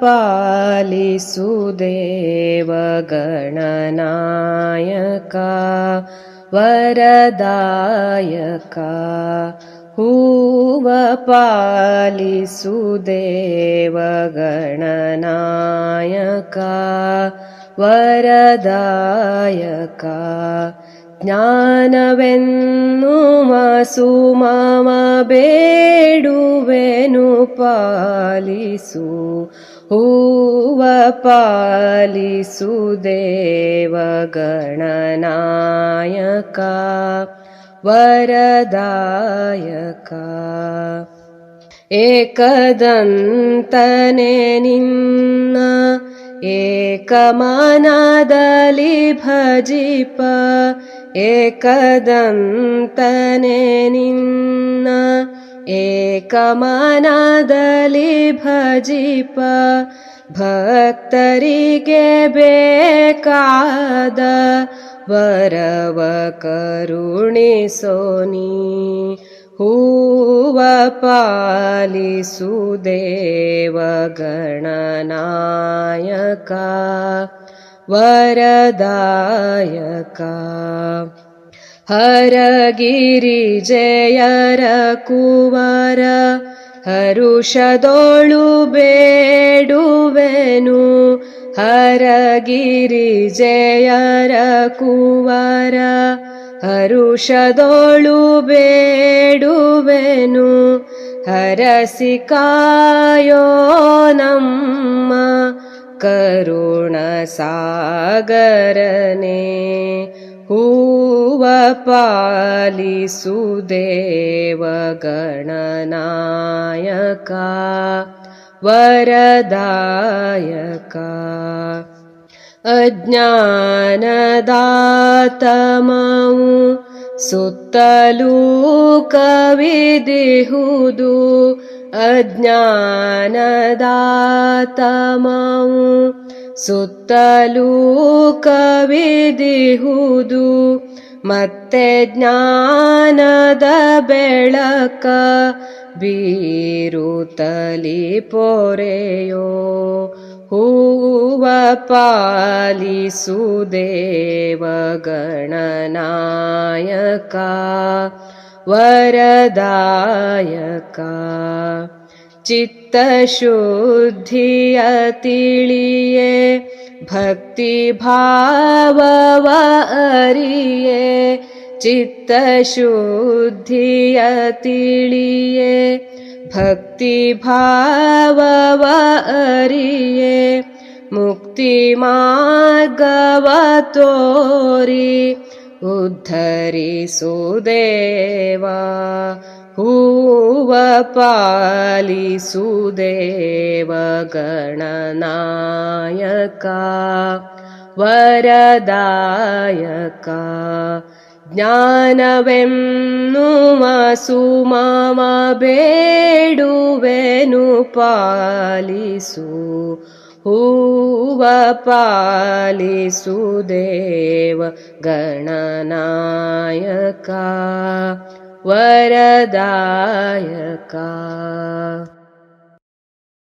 पालिसुदेव गणनायका वरदायका। हूवपालिसुदेवगणनायका वरदायका ज्ञानवेन्नुमसुमममबेडु पालिसु who've पालिसु देवगणनायका वरदायका। एकदन्तने निम्न एकमानादलि भजिप एकदन्तने एकदन्तनेनि एकमनदलि भजिप भक्तरिगे भक्तरि गेबेकाद वरवकरुणि सोनी हूवपालि सुदे गणनायका वरदायका। हर गिरि जयर कुवर हरुषदोळु बेडुवेनु वेनु हर गिरि जयर कुवर हरुष दोळु बेडु वेनु हर पालिसुदेव गणनायका वरदायका अज्ञानदातमौ सुलु कवि अज्ञानदातमौ सुलु कवि ಅಜ್ಞಾನದಾತಮವು ಸುತ್ತಲೂ ಕವಿದಿಹುದು ಅಜ್ಞಾನದಾತಮವು ಸುತ್ತಲೂ ಕವಿದಿಹುದು ಮತ್ತೆ ಜ್ಞಾನದ ಬೆಳಕ ಬೀರುತ್ತಲಿ ಪೊರೆಯೋ ಹೂವ ಪಾಲಿಸುದೇವ ಗಣನಾಯಕ ವರದಾಯಕ ಚಿತ್ತಶುದ್ಧಿಯ ತಿಳಿಯೇ ಭಕ್ತಿ ಭಾವವ ಅರಿಯೇ ಚಿತ್ತಶುದ್ಧಿಯ ತಿಳಿಯೇ ಭಕ್ತಿ ಭಾವವ उद्धरिसुदेवा हूवपालिसुदे गणनायका वरदायका ज्ञानवेमसु माम बेडुवेनुपालिषु हूवपालिसुदेव गणनायका वरदायका।